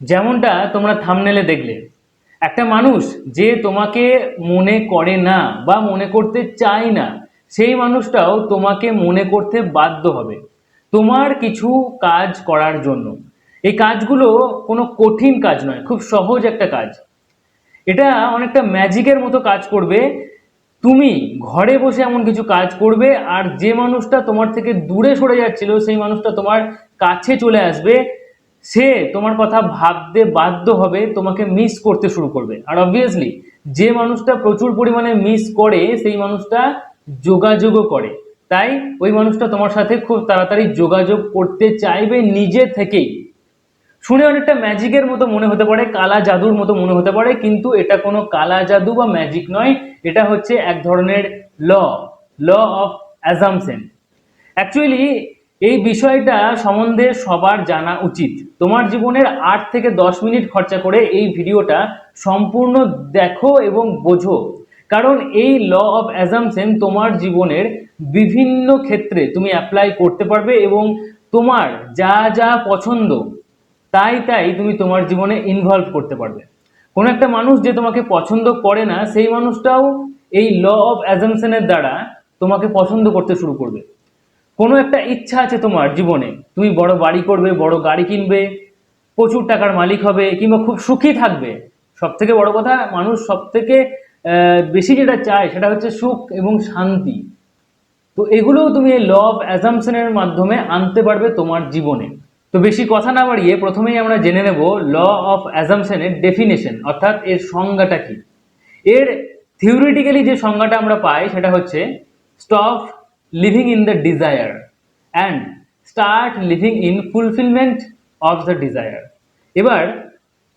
যেমনটা তোমরা থামনেলে দেখলে। একটা মানুষ যে তোমাকে মনে করে না বা মনে করতে চায় না, সেই মানুষটাও তোমাকে মনে করতে বাধ্য হবে তোমার কিছু কাজ করার জন্য। এই কাজগুলো কোনো কঠিন কাজ নয়, খুব সহজ একটা কাজ। এটা অনেকটা ম্যাজিকের মতো কাজ করবে। তুমি ঘরে বসে এমন কিছু কাজ করবে আর যে মানুষটা তোমার থেকে দূরে সরে যাচ্ছিল, সেই মানুষটা তোমার কাছে চলে আসবে। সে তোমার কথা ভাবতে বাধ্য হবে, তোমাকে মিস করতে শুরু করবে। আর অবভিয়াসলি যে মানুষটা প্রচুর পরিমাণে মিস করে, সেই মানুষটা যোগাযোগও করে। তাই ওই মানুষটা তোমার সাথে খুব তাড়াতাড়ি যোগাযোগ করতে চাইবে নিজে থেকেই। শুনে অনেকটা ম্যাজিকের মতো মনে হতে পারে, কালা জাদুর মতো মনে হতে পারে, কিন্তু এটা কোনো কালা জাদু বা ম্যাজিক নয়। এটা হচ্ছে এক ধরনের ল ল অফ অ্যাজামসেন অ্যাকচুয়ালি এই বিষয়টা সম্বন্ধে সবার জানা উচিত। তোমার জীবনের আট থেকে দশ মিনিট খরচা করে এই ভিডিওটা সম্পূর্ণ দেখো এবং বোঝো। কারণ এই ল অফ অ্যাজামসেন তোমার জীবনের বিভিন্ন ক্ষেত্রে তুমি অ্যাপ্লাই করতে পারবে এবং তোমার যা যা পছন্দ, তাই তাই তুমি তোমার জীবনে ইনভলভ করতে পারবে। কোনো একটা মানুষ যে তোমাকে পছন্দ করে না, সেই মানুষটাও এই ল অফ অ্যাজামশনের দ্বারা তোমাকে পছন্দ করতে শুরু করবে। কোনো একটা ইচ্ছা আছে তোমার জীবনে। তুমি বড় বাড়ি করবে, বড় গাড়ি কিনবে, প্রচুর টাকার মালিক হবে, কিংবা খুব সুখী থাকবে। সব থেকে বড় কথা, মানুষ সব থেকে বেশি যেটা চায় সেটা হচ্ছে সুখ এবং শান্তি। তো এগুলোও তুমি এই ল অ্যাজামশনের মাধ্যমে আনতে পারবে তোমার জীবনে। তো বেশি কথা না বাড়িয়ে প্রথমেই আমরা জেনে নেব ল অফ অ্যাজামশনের ডেফিনেশন অর্থাৎ এর সংজ্ঞাটা কি। এর থিওরিটিক্যালি যে সংজ্ঞাটা আমরা পাই সেটা হচ্ছে stop living in the desire and start living in fulfilment of the desire এবার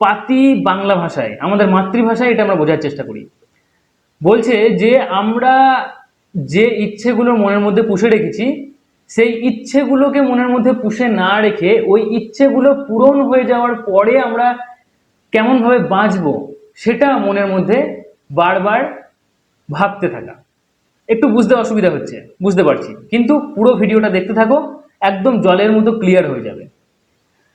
পাতি বাংলা ভাষায়, আমাদের মাতৃভাষায় এটা আমরা বোঝার চেষ্টা করি। বলছে যে আমরা যে ইচ্ছেগুলো মনের মধ্যে পুষে রেখেছি, সেই ইচ্ছেগুলোকে মনের মধ্যে পুষে না রেখে ওই ইচ্ছেগুলো পূরণ হয়ে যাওয়ার পরে আমরা কেমনভাবে বাঁচবো, সেটা মনের মধ্যে বারবার ভাবতে থাকা। একটু বুঝতে অসুবিধা হচ্ছে, বুঝতে পারছি। কিন্তু পুরো ভিডিওটা দেখতে থাকো, একদম জলের মতো ক্লিয়ার হয়ে যাবে।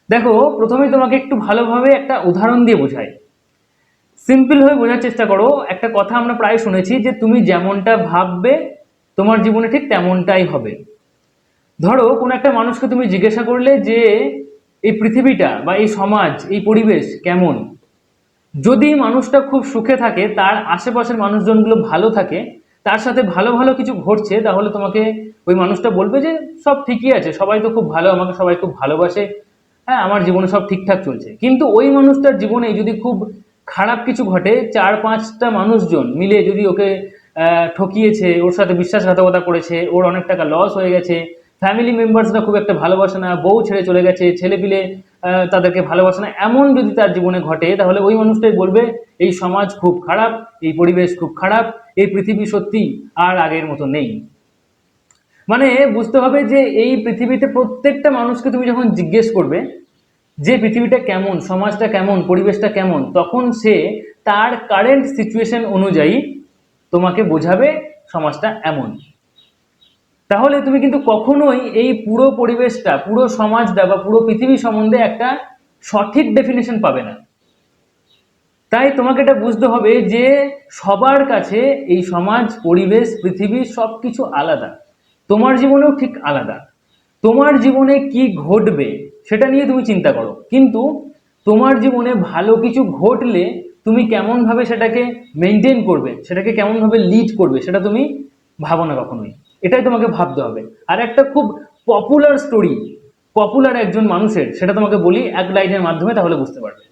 দেখো, প্রথমে তোমাকে একটু ভালোভাবে একটা উদাহরণ দিয়ে বোঝাই। সিম্পল হয়ে বোঝার চেষ্টা করো, একটা কথা আমরা প্রায় শুনেছি যে তুমি যেমনটা ভাববে, তোমার জীবনে ঠিক তেমনটাই হবে। ধরো, কোনো একটা মানুষকে তুমি জিজ্ঞাসা করলে যে, এই পৃথিবীটা বা এই সমাজ, এই পরিবেশ কেমন? যদি মানুষটা খুব সুখে থাকে, তার আশেপাশের মানুষজনগুলো ভালো থাকে তার সাথে ভালো ভালো কিছু ঘটছে তাহলে তোমাকে ওই মানুষটা বলবে যে সব ঠিকই আছে সবাই তো খুব ভালো আমাকে সবাই খুব ভালোবাসে। হ্যাঁ আমার জীবনে সব ঠিকঠাক চলছে। কিন্তু ওই মানুষটার জীবনে যদি খুব খারাপ কিছু ঘটে চার পাঁচটা মানুষজন মিলে যদি ওকে ঠকিয়েছে ওর সাথে বিশ্বাসঘাতকতা করেছে ওর অনেক টাকা লস হয়ে গেছে ফ্যামিলি মেম্বার্সরা খুব একটা ভালোবাসে না বউ ছেড়ে চলে গেছে ছেলে পিলে আহ, তাদেরকে ভালোবাসে না। এমন যদি তার জীবনে ঘটে, তাহলে ওই মানুষটাই বলবে, এই সমাজ খুব খারাপ, এই পরিবেশ খুব খারাপ, এই পৃথিবী সত্যি আর আগের মতো নেই। মানে বুঝতে হবে যে এই পৃথিবীতে প্রত্যেকটা মানুষকে তুমি যখন জিজ্ঞেস করবে, যে পৃথিবীটা কেমন, সমাজটা কেমন, পরিবেশটা কেমন, তখন সে তার কারেন্ট সিচুয়েশন অনুযায়ী তোমাকে বোঝাবে সমাজটা এমন। তাহলে তুমি কিন্তু কখনোই এই পুরো পরিবেশটা, পুরো সমাজটা বা পুরো পৃথিবী সম্বন্ধে একটা সঠিক ডেফিনেশন পাবে না। তাই তোমাকে এটা বুঝতে হবে যে সবার কাছে এই সমাজ, পরিবেশ, পৃথিবী সব কিছু আলাদা। তোমার জীবনেও ঠিক আলাদা। তোমার জীবনে কি ঘটবে সেটা নিয়ে তুমি চিন্তা করো। কিন্তু তোমার জীবনে ভালো কিছু ঘটলে তুমি কেমনভাবে সেটাকে মেনটেন করবে, সেটাকে কেমনভাবে লিড করবে, সেটা তুমি ভাবো না কখনোই। এটাই তোমাকে ভাবতে হবে। আর একটা খুব পপুলার স্টোরি পপুলার একজন মানুষের, সেটা তোমাকে বলি এক লাইনের মাধ্যমে, তাহলে বুঝতে পারবে।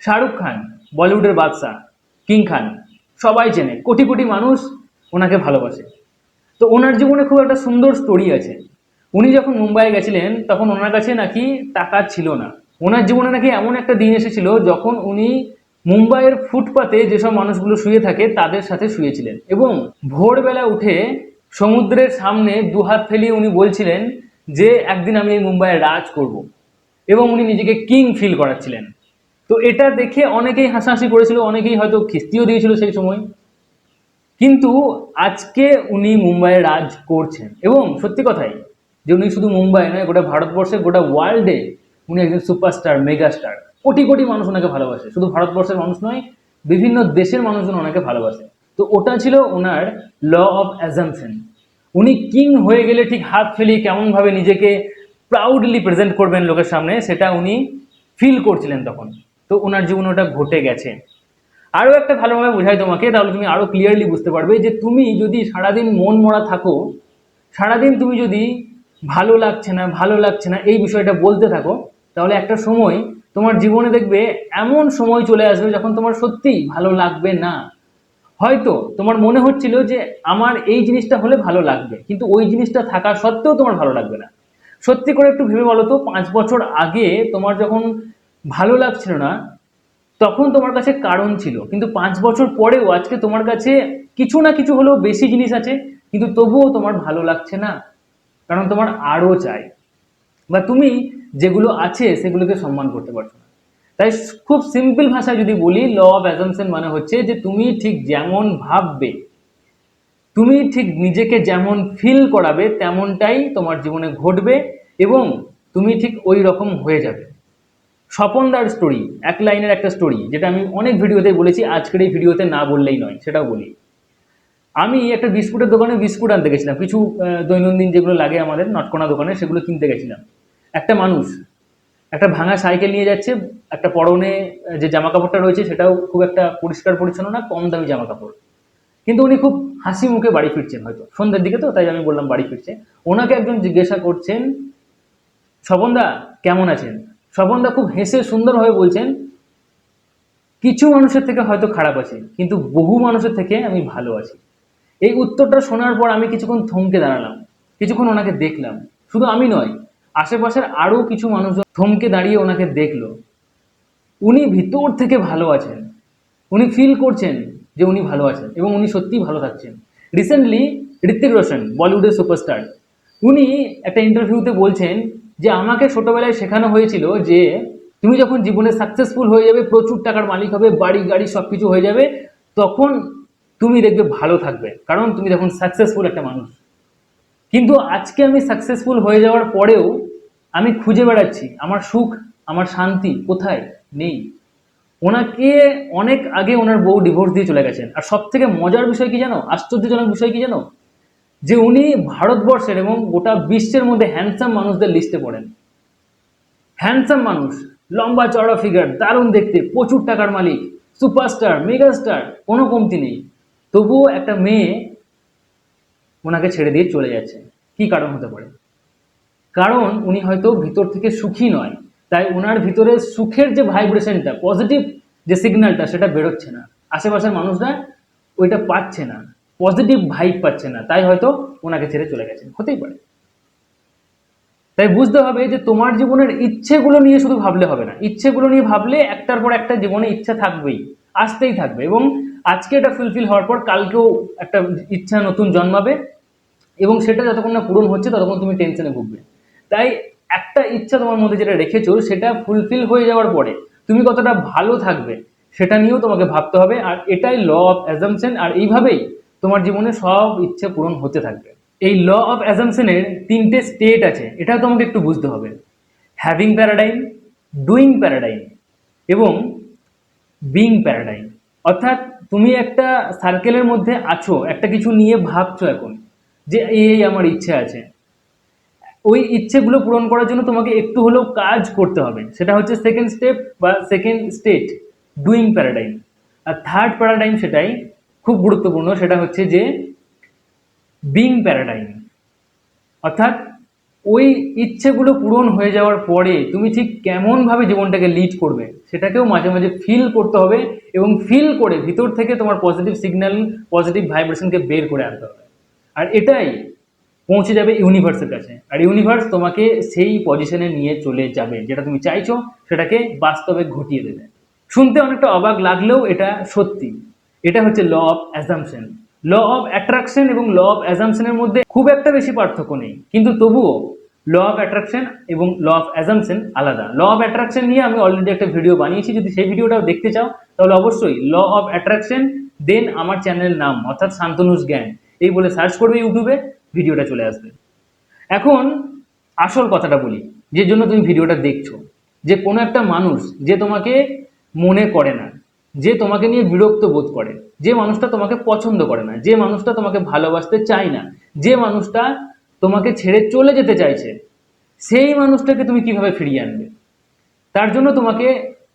শাহরুখ খান, বলিউডের বাদশাহ, কিং খান, সবাই চেনে, কোটি কোটি মানুষ ওনাকে ভালোবাসে। তো ওনার জীবনে খুব একটা সুন্দর স্টোরি আছে। উনি যখন মুম্বাইয়ে গেছিলেন, তখন ওনার কাছে নাকি টাকা ছিল না। ওনার জীবনে নাকি এমন একটা দিন এসেছিল, যখন উনি মুম্বাইয়ের ফুটপাতে যেসব মানুষগুলো শুয়ে থাকে, তাদের সাথে শুয়েছিলেন। এবং ভোরবেলা উঠে সমুদ্রের সামনে দুহাত ফেলিয়ে উনি বলছিলেন যে, একদিন আমি এই মুম্বাইয়ে রাজ করব। এবং উনি নিজেকে কিং ফিল করাচ্ছিলেন। তো এটা দেখে অনেকেই হাসাহাসি করেছিল, অনেকেই হয়তো খিস্তিও দিয়েছিল সেই সময়। কিন্তু আজকে উনি মুম্বাইয়ে রাজ করছেন। এবং সত্যি কথাই, যে উনি শুধু মুম্বাই নয়, গোটা ভারতবর্ষে গোটা ওয়ার্ল্ডে উনি একজন সুপারস্টার মেগাস্টার কোটি কোটি মানুষ ওনাকে ভালোবাসে। শুধু ভারতবর্ষের মানুষ নয়, বিভিন্ন দেশের মানুষজন ওনাকে ভালোবাসে। তো ওটা ছিল ওনার ল অফ অ্যাজামশন উনি কিং হয়ে গেলে ঠিক হাত ফেলিয়ে কেমনভাবে নিজেকে প্রাউডলি প্রেজেন্ট করবেন লোকের সামনে, সেটা উনি ফিল করছিলেন তখন। তো ওনার জীবনে ওটা ঘটে গেছে। আরও একটা ভালোভাবে বোঝাই তোমাকে, তাহলে তুমি আরও ক্লিয়ারলি বুঝতে পারবে যে তুমি যদি সারাদিন মন মরা থাকো, সারাদিন তুমি যদি ভালো লাগছে না, ভালো লাগছে না, এই বিষয়টা বলতে থাকো, তাহলে একটা সময় তোমার জীবনে দেখবে এমন সময় চলে আসবে যখন তোমার সত্যিই ভালো লাগবে না। হয়তো তোমার মনে হচ্ছিল যে আমার এই জিনিসটা হলে ভালো লাগবে, কিন্তু ওই জিনিসটা থাকা সত্ত্বেও তোমার ভালো লাগবে না। সত্যি করে একটু ভেবে বলো তো, পাঁচ বছর আগে তোমার যখন ভালো লাগছিল না, তখন তোমার কাছে কারণ ছিল। কিন্তু পাঁচ বছর পরেও আজকে তোমার কাছে কিছু না কিছু হলেও বেশি জিনিস আছে, কিন্তু তবুও তোমার ভালো লাগছে না, কারণ তোমার আরও চাই। বা তুমি যেগুলো আছে সেগুলোকে সম্মান করতে পারছ না। তাই খুব সিম্পল ভাষায় যদি বলি ল অফ অ্যাজামশন মানে হচ্ছে যে তুমি ঠিক যেমন ভাববে, তুমি ঠিক নিজেকে যেমন ফিল করাবে, তেমনটাই তোমার জীবনে ঘটবে এবং তুমি ঠিক ওই রকম হয়ে যাবে। স্বপনদার স্টোরি এক লাইনের একটা স্টোরি যেটা আমি অনেক ভিডিওতে বলেছি, আজকের এই ভিডিওতে না বললেই নয়, সেটাও বলি। আমি একটা বিস্কুটের দোকানে বিস্কুট আনতে গেছিলাম, কিছু দৈনন্দিন যেগুলো লাগে আমাদের, নটকোনা দোকানে, সেগুলো কিনতে গেছিলাম। একটা মানুষ, একটা ভাঙা সাইকেল নিয়ে যাচ্ছে একটা পরনে যে জামা কাপড়টা রয়েছে সেটাও খুব একটা পরিষ্কার পরিচ্ছন্ন না, কম দামি জামা কাপড় কিন্তু উনি খুব হাসি মুখে বাড়ি ফিরছেন হয়তো। সন্ধ্যের দিকে তো, তাই আমি বললাম বাড়ি ফিরছে। ওনাকে একজন জিজ্ঞাসা করছেন স্বপনদা কেমন আছেন? স্বপনদা খুব হেসে সুন্দরভাবে বলছেন, কিছু মানুষের থেকে হয়তো খারাপ আছে, কিন্তু বহু মানুষের থেকে আমি ভালো আছি। এই উত্তরটা শোনার পর আমি কিছুক্ষণ থমকে দাঁড়ালাম, কিছুক্ষণ ওনাকে দেখলাম। শুধু আমি নয়, আশেপাশের আরও কিছু মানুষজন থমকে দাঁড়িয়ে ওনাকে দেখল। উনি ভিতর থেকে ভালো আছেন। উনি ফিল করছেন যে উনি ভালো আছেন এবং উনি সত্যিই ভালো থাকছেন। রিসেন্টলি ঋত্বিক রোশন বলিউডের সুপারস্টার উনি একটা ইন্টারভিউতে বলছেন যে আমাকে ছোটবেলায় শেখানো হয়েছিল যে তুমি যখন জীবনে সাকসেসফুল হয়ে যাবে, প্রচুর টাকার মালিক হবে, বাড়ি, গাড়ি সব কিছু হয়ে যাবে, তখন তুমি দেখবে ভালো থাকবে। কারণ তুমি তখন সাকসেসফুল একটা মানুষ। কিন্তু আজকে আমি সাকসেসফুল হয়ে যাওয়ার পরেও আমি খুঁজে বেড়াচ্ছি, আমার সুখ, আমার শান্তি কোথায়? নেই। ওনাকে অনেক আগে ওনার বউ ডিভোর্স দিয়ে চলে গেছেন। আর সব থেকে মজার বিষয় কি জানো? আশ্চর্যজনক বিষয় কি জানো? যে উনি ভারতবর্ষের এবং গোটা বিশ্বের মধ্যে হ্যান্ডসাম মানুষদের লিস্টে পড়েন। হ্যান্ডসাম মানুষ, লম্বা চড়া ফিগার দারুণ দেখতে, প্রচুর টাকার মালিক সুপারস্টার মেগাস্টার কোনো কমতি নেই। তবুও একটা মেয়ে ওনাকে ছেড়ে দিয়ে চলে যাচ্ছে। কি কারণ হতে পারে? কারণ উনি হয়তো ভিতর থেকে সুখী নয়। তাই ওনার ভিতরে সুখের যে ভাইব্রেশনটা পজিটিভ যে সিগন্যালটা সেটা বেরোচ্ছে না। আশেপাশের মানুষরা ওইটা পাচ্ছে না পজিটিভ ভাইব পাচ্ছে না। তাই হয়তো ওনাকে ছেড়ে চলে গেছেন। হতেই পারে। তাই বুঝতে হবে যে তোমার জীবনের ইচ্ছেগুলো নিয়ে শুধু ভাবলে হবে না। ইচ্ছেগুলো নিয়ে ভাবলে একটার পর একটা জীবনে ইচ্ছা থাকবেই, আসতেই থাকবে। এবং আজকে এটা ফুলফিল হওয়ার পর কালকেও একটা ইচ্ছা নতুন জন্মাবে এবং সেটা যতক্ষণ না পূরণ হচ্ছে, ততক্ষণ তুমি টেনশনে ভুগবে। তাই একটা ইচ্ছা তোমার মধ্যে যেটা রেখেছো, সেটা ফুলফিল হয়ে যাওয়ার পরে তুমি কতটা ভালো থাকবে সেটা নিয়েও তোমাকে ভাবতে হবে। আর এটাই ল অফ অ্যাজামশন আর এইভাবেই তোমার জীবনে সব ইচ্ছে পূরণ হতে থাকবে। এই ল অফ অ্যাজামশনের তিনটে স্টেট আছে এটা তোমাকে একটু বুঝতে হবে। হ্যাভিং প্যারাডাইম ডুইং প্যারাডাইম এবং বিং প্যারাডাইম অর্থাৎ তুমি একটা সার্কেলের মধ্যে আছো, একটা কিছু নিয়ে ভাবছ এখন, যে এই আমার ইচ্ছে আছে। ওই ইচ্ছেগুলো পূরণ করার জন্য তোমাকে একটু হলেও কাজ করতে হবে। সেটা হচ্ছে সেকেন্ড স্টেপ বা সেকেন্ড স্টেট ডুইং প্যারাডাইম আর থার্ড প্যারাডাইম সেটাই খুব গুরুত্বপূর্ণ, সেটা হচ্ছে যে বিং প্যারাডাইম অর্থাৎ ওই ইচ্ছেগুলো পূরণ হয়ে যাওয়ার পরে তুমি ঠিক কেমনভাবে জীবনটাকে লিড করবে, সেটাকেও মাঝে মাঝে ফিল করতে হবে এবং ফিল করে ভিতর থেকে তোমার পজিটিভ সিগন্যাল পজিটিভ ভাইব্রেশনকে বের করে আনতে হবে। আর এটাই পৌঁছে যাবে ইউনিভার্সের কাছে। আর ইউনিভার্স তোমাকে সেই পজিশনে নিয়ে চলে যাবে, যেটা তুমি চাইছো, সেটাকে বাস্তবে ঘটিয়ে দেবে। শুনতে অনেকটা অবাক লাগলেও এটা সত্যি। এটা হচ্ছে law of assumption law of attraction এবং ল অফ অ্যাজামশনের মধ্যে খুব একটা বেশি পার্থক্য নেই। কিন্তু তবুও ল অফ অ্যাট্রাকশন এবং ল অফ অ্যাজামশন আলাদা। ল অফ অ্যাট্রাকশন নিয়ে আমি অলরেডি একটা ভিডিও বানিয়েছি। যদি সেই ভিডিওটাও দেখতে চাও, তাহলে অবশ্যই ল অফ অ্যাট্রাকশন দেন আমার চ্যানেলের নাম, অর্থাৎ শান্তনুষ জ্ঞান, এই বলে সার্চ করবে ইউটিউবে ভিডিওটা চলে আসবে। এখন আসল কথাটা বলি, যে জন্য তুমি ভিডিওটা দেখছ, যে কোনো একটা মানুষ যে তোমাকে মনে করে না, যে তোমাকে নিয়ে বিরক্ত বোধ করে, যে মানুষটা তোমাকে পছন্দ করে না, যে মানুষটা তোমাকে ভালোবাসতে চায় না, যে মানুষটা তোমাকে ছেড়ে চলে যেতে চাইছে, সেই মানুষটাকে তুমি কীভাবে ফিরিয়ে আনবে? তার জন্য তোমাকে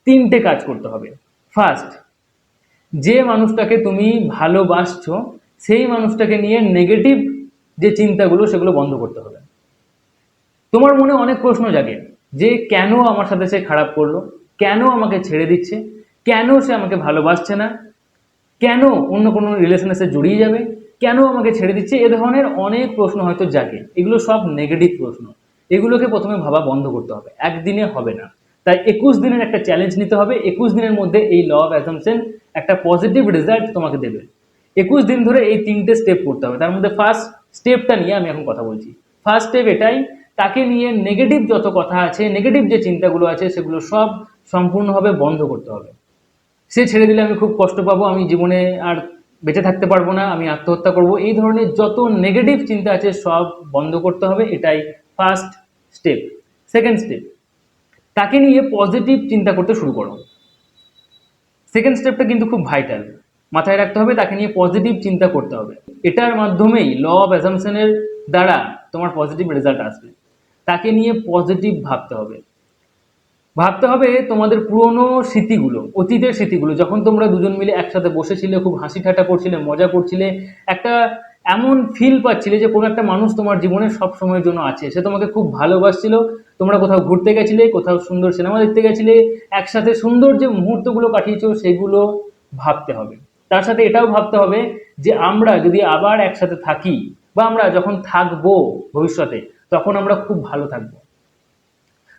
তিনটে কাজ করতে হবে। ফার্স্ট যে মানুষটাকে তুমি ভালোবাসছো, সেই মানুষটাকে নিয়ে নেগেটিভ যে চিন্তাগুলো সেগুলো বন্ধ করতে হবে। তোমার মনে অনেক প্রশ্ন জাগে যে কেন আমার সাথে সে খারাপ করল? কেন আমাকে ছেড়ে দিচ্ছে? কেন সে আমাকে ভালোবাসছে না? কেন অন্য কোনো রিলেশনে সে জড়িয়ে যাবে? কেন আমাকে ছেড়ে দিচ্ছে? এ ধরনের অনেক প্রশ্ন হয়তো জাগে। এগুলো সব নেগেটিভ প্রশ্ন। এগুলোকে প্রথমে ভাবা বন্ধ করতে হবে। একদিনে হবে না। তাই একুশ দিনের একটা চ্যালেঞ্জ নিতে হবে। একুশ দিনের মধ্যে এই ল অফ অ্যাসামশন একটা পজিটিভ রেজাল্ট তোমাকে দেবে। একুশ দিন ধরে এই তিনটে স্টেপ করতে হবে। তার মধ্যে ফার্স্ট স্টেপটা নিয়ে আমি এখন কথা বলছি। ফার্স্ট স্টেপ এটাই, তাকে নিয়ে নেগেটিভ যত কথা আছে নেগেটিভ যে চিন্তাগুলো আছে, সেগুলো সব সম্পূর্ণভাবে বন্ধ করতে হবে। সে ছেড়ে দিলে আমি খুব কষ্ট পাবো, আমি জীবনে আর বেঁচে থাকতে পারব না, আমি আত্মহত্যা করব। এই ধরনের যত নেগেটিভ চিন্তা আছে, সব বন্ধ করতে হবে, এটাই ফার্স্ট স্টেপ সেকেন্ড স্টেপ তাকে নিয়ে পজিটিভ চিন্তা করতে শুরু করো। সেকেন্ড স্টেপটা কিন্তু খুব ভাইটাল মাথায় রাখতে হবে, তাকে নিয়ে পজিটিভ চিন্তা করতে হবে। এটার মাধ্যমেই ল অফ অ্যাসামশনের দ্বারা তোমার পজিটিভ রেজাল্ট আসবে। তাকে নিয়ে পজিটিভ ভাবতে হবে। ভাবতে হবে তোমাদের পুরনো স্মৃতিগুলো, অতীতের স্মৃতিগুলো, যখন তোমরা দুজন মিলে একসাথে বসেছিলে, খুব হাসি ঠাট্টা করছিলে, মজা করছিলে, একটা এমন ফিল পাচ্ছিলে যে কোনো একটা মানুষ তোমার জীবনে সব সময়ের জন্য আছে। সে তোমাকে খুব ভালোবাসছিল, তোমরা কোথাও ঘুরতে গেছিলে, কোথাও সুন্দর সিনেমা দেখতে গেছিলে, একসাথে সুন্দর যে মুহূর্তগুলো কাটিয়েছো, সেগুলো ভাবতে হবে। তার সাথে এটাও ভাবতে হবে যে আমরা যদি আবার একসাথে থাকি বা আমরা যখন থাকব ভবিষ্যতে, তখন আমরা খুব ভালো থাকব।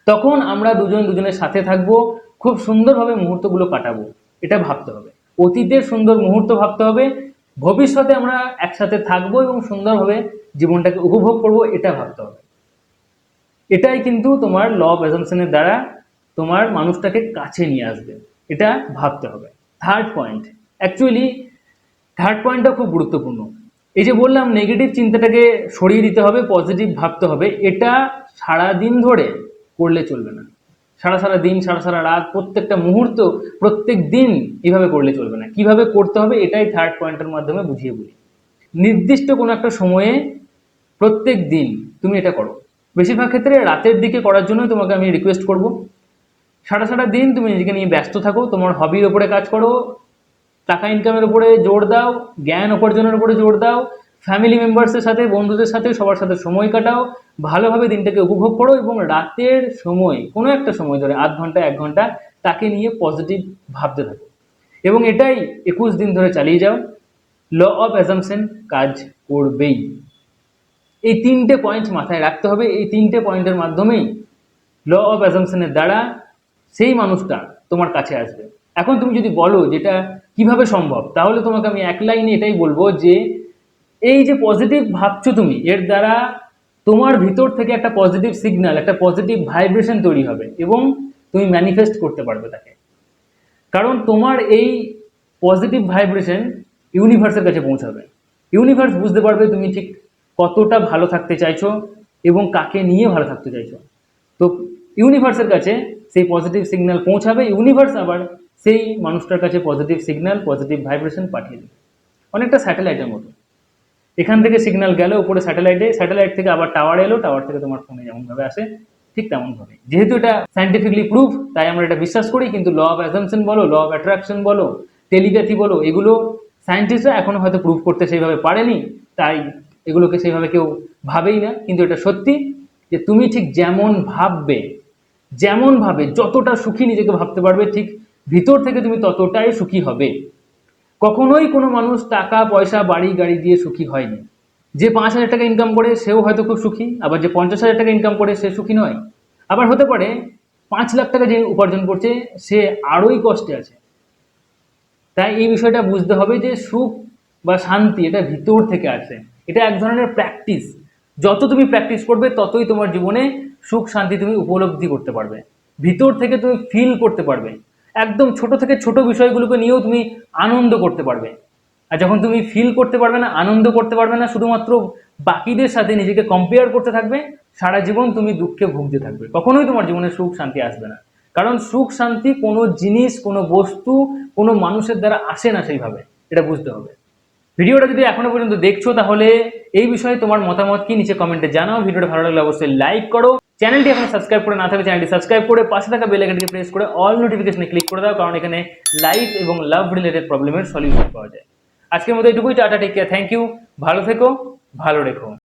তখন আমরা দুজন দুজনের সাথে থাকব, খুব সুন্দরভাবে মুহূর্তগুলো কাটাবো, এটা ভাবতে হবে। অতীতের সুন্দর মুহূর্ত ভাবতে হবে, ভবিষ্যতে আমরা একসাথে থাকব এবং সুন্দরভাবে জীবনটাকে উপভোগ করব, এটা ভাবতে হবে। এটাই কিন্তু তোমার ল অফ দ্বারা তোমার মানুষটাকে কাছে নিয়ে আসবে, এটা ভাবতে হবে। থার্ড পয়েন্ট অ্যাকচুয়ালি থার্ড পয়েন্টটা খুব গুরুত্বপূর্ণ। এই যে বললাম নেগেটিভ চিন্তাটাকে সরিয়ে দিতে হবে পজিটিভ ভাবতে হবে, এটা সারা দিন ধরে করলে চলবে না। সারা সারা দিন, সারা সারা রাত, প্রত্যেকটা মুহূর্ত, প্রত্যেক দিন এভাবে করলে চলবে না। কীভাবে করতে হবে, এটাই থার্ড পয়েন্টের মাধ্যমে বুঝিয়ে বলি। নির্দিষ্ট কোনো একটা সময়ে প্রত্যেক দিন তুমি এটা করো। বেশিরভাগ ক্ষেত্রে রাতের দিকে করার জন্যই তোমাকে আমি রিকোয়েস্ট করব। সারা সারা দিন তুমি নিজেকে নিয়ে ব্যস্ত থাকো, তোমার হবির ওপরে কাজ করো টাকা ইনকামের উপরে জোর দাও, জ্ঞান উপার্জনের উপরে জোর দাও ফ্যামিলি মেম্বার্সের সাথে, বন্ধুদের সাথে সবার সাথে সময় কাটাও, ভালোভাবে দিনটাকে উপভোগ করো এবং রাতের সময়, কোনো একটা সময় ধরে আধ ঘণ্টা, এক ঘণ্টা তাকে নিয়ে পজিটিভ ভাবতে থাকো। এবং এটাই একুশ দিন ধরে চালিয়ে যাও। ল অফ অ্যাজামশন কাজ করবেই। এই তিনটে পয়েন্ট মাথায় রাখতে হবে। এই তিনটে পয়েন্টের মাধ্যমেই ল অফ অ্যাজামশনের দ্বারা সেই মানুষটা তোমার কাছে আসবে। এখন তুমি যদি বলো যেটা কীভাবে সম্ভব, তাহলে তোমাকে আমি এক লাইনে এটাই বলব যে, এই যে পজিটিভ ভাবছ তুমি, এর দ্বারা তোমার ভিতর থেকে একটা পজিটিভ সিগন্যাল একটা পজিটিভ ভাইব্রেশন তৈরি হবে এবং তুমি ম্যানিফেস্ট করতে পারবে তাকে। কারণ তোমার এই পজিটিভ ভাইব্রেশন ইউনিভার্সের কাছে পৌঁছাবে। ইউনিভার্স বুঝতে পারবে তুমি ঠিক কতটা ভালো থাকতে চাইছো এবং কাকে নিয়ে ভালো থাকতে চাইছো। তো ইউনিভার্সের কাছে সেই পজিটিভ সিগন্যাল পৌঁছাবে ইউনিভার্স আবার সেই মানুষটার কাছে পজিটিভ সিগন্যাল পজিটিভ ভাইব্রেশন পাঠিয়ে দেবে অনেকটা স্যাটেলাইটের মতো। এখান থেকে সিগন্যাল গেল, উপরে স্যাটেলাইটে স্যাটেলাইট থেকে আবার টাওয়ার এলো টাওয়ার থেকে তোমার ফোনে যেমনভাবে আসে, ঠিক তেমনভাবে যেহেতু এটা সাইন্টিফিকলি প্রুফ তাই আমরা এটা বিশ্বাস করি, কিন্তু ল অফ অ্যাজামশন বলো ল অফ অ্যাট্রাকশন বলো টেলিপ্যাথি বলো, এগুলো সায়েন্টিস্টরা এখনও হয়তো প্রুফ করতে সেইভাবে পারেনি, তাই এগুলোকে সেইভাবে কেউ ভাবেই না। কিন্তু এটা সত্যি যে তুমি ঠিক যেমন ভাববে, যেমন ভাবে, যতটা সুখী নিজেকে ভাবতে পারবে, ঠিক ভিতর থেকে তুমি ততটাই সুখী হবে। কখনোই কোনো মানুষ টাকা, পয়সা, বাড়ি, গাড়ি দিয়ে সুখী হয়নি। যে পাঁচ হাজার টাকা ইনকাম করে, সেও হয়তো খুব সুখী। আবার যে পঞ্চাশ হাজার টাকা ইনকাম করে, সে সুখী নয়। আবার হতে পারে, পাঁচ লাখ টাকা যে উপার্জন করছে, সে আরোই কষ্টে আছে। তাই এই বিষয়টা বুঝতে হবে যে সুখ বা শান্তি এটা ভিতর থেকে আসে। এটা এক ধরনের প্র্যাকটিস যত তুমি প্র্যাকটিস করবে, ততই তোমার জীবনে সুখ, শান্তি তুমি উপলব্ধি করতে পারবে। ভিতর থেকে তুমি ফিল করতে পারবে। একদম ছোট থেকে ছোট বিষয়গুলোকে নিয়েও তুমি আনন্দ করতে পারবে। আর যখন তুমি ফিল করতে পারবে না, আনন্দ করতে পারবে না, শুধুমাত্র বাকিদের সাথে নিজেকে কম্পেয়ার করতে থাকবে, সারা জীবন তুমি দুঃখে ভুগতে থাকবে। কখনোই তোমার জীবনে সুখ শান্তি আসবে না। কারণ সুখ শান্তি কোনো জিনিস, কোনো বস্তু, কোনো মানুষের দ্বারা আসে না সেইভাবে। এটা বুঝতে হবে। ভিডিওটা যদি এখনও পর্যন্ত দেখছ, তাহলে এই বিষয়ে তোমার মতামত কি? নিচে কমেন্টে জানাও। ভিডিওটা ভালো লাগলে অবশ্যই লাইক করো। চ্যানেলটি এখন সাবস্ক্রাইব করে না থাকে চ্যানেলটি সাবস্ক্রাইব করে পাশে থাকা বেল আইকনটি প্রেস করে অল নোটিফিকেশনে ক্লিক করে দাও, কারণ এখানে লাইফ এবং লাভ রিলেটেড প্রবলেমের সলিউশন পাওয়া যায়। আজকের মতো এটুকুই tata take care thank you ভালো থেকো, ভালো রেখো।